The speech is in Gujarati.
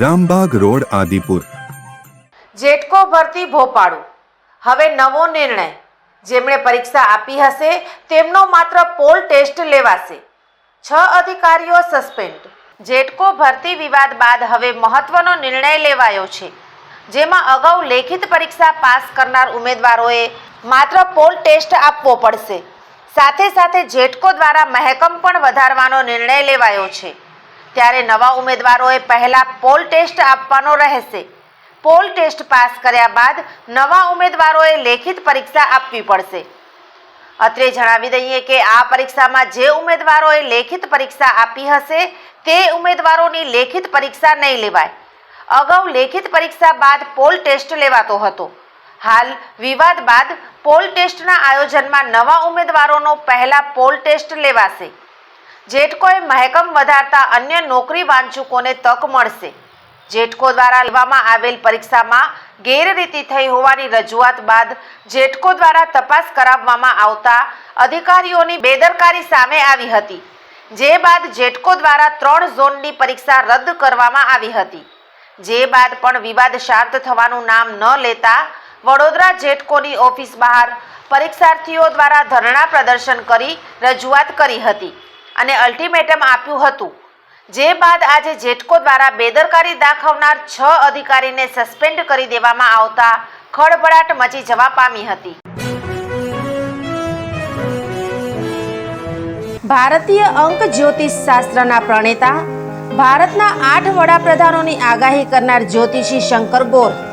Rambagh road, Adipur. GETCO ભરતી ભોપાળું હવે નવો નિર્ણય. જેમણે પરીક્ષા આપી હશે, તેમનો માત્ર પોલ ટેસ્ટ લેવાશે. છ અધિકારીઓ સસ્પેન્ડ જેટકો ભરતી વિવાદ બાદ હવે મહત્વનો નિર્ણય લેવાયો છે. જેમાં અગાઉ લેખિત પરીક્ષા પાસ કરનાર ઉમેદવારોએ માત્ર પોલ ટેસ્ટ આપવો પડશે. સાથે સાથે જેટકો દ્વારા મહેકમ પણ વધારવાનો નિર્ણય લેવાયો છે. ત્યારે નવા ઉમેદવારોએ પહેલા પોલ ટેસ્ટ આપવાનો રહેશે. પોલ ટેસ્ટ પાસ કર્યા બાદ નવા ઉમેદવારોએ લેખિત પરીક્ષા આપવી પડશે. અત્રે જણાવી દઈએ કે આ પરીક્ષામાં જે ઉમેદવારોએ લેખિત પરીક્ષા આપી હશે, તે ઉમેદવારોની લેખિત પરીક્ષા નહીં લેવાય. અગાઉ લેખિત પરીક્ષા બાદ પોલ ટેસ્ટ લેવાતો હતો. હાલ વિવાદ બાદ પોલ ટેસ્ટના આયોજનમાં નવા ઉમેદવારોનો પહેલા પોલ ટેસ્ટ લેવાશે. જેટકોએ મહેકમ વધારતા અન્ય નોકરી વાંચુકોને તક મળશે. જેટકો દ્વારા લેવામાં આવેલ પરીક્ષામાં ગેરરીતિ થઈ હોવાની રજૂઆત બાદ જેટકો દ્વારા તપાસ કરાવવામાં આવતા અધિકારીઓની બેદરકારી સામે આવી હતી, જે બાદ જેટકો દ્વારા ત્રણ ઝોનની પરીક્ષા રદ કરવામાં આવી હતી. જે બાદ પણ વિવાદ શાંત થવાનું નામ ન લેતા વડોદરા જેટકોની ઓફિસ બહાર પરીક્ષાર્થીઓ દ્વારા ધરણા પ્રદર્શન કરી રજૂઆત કરી હતી. અને અલ્ટિમેટમ આપ્યું હતું. જે બાદ આજે જેટકો દ્વારા બેદરકારી દાખવનાર છ અધિકારીને સસ્પેન્ડ કરી દેવામાં આવતા ખળભળાટ મચી જવા પામી હતી. ભારતીય અંક જ્યોતિષ શાસ્ત્રના પ્રણેતા, ભારતના આઠ વડાપ્રધાનોની આગાહી કરનાર જ્યોતિષી શંકર ગોર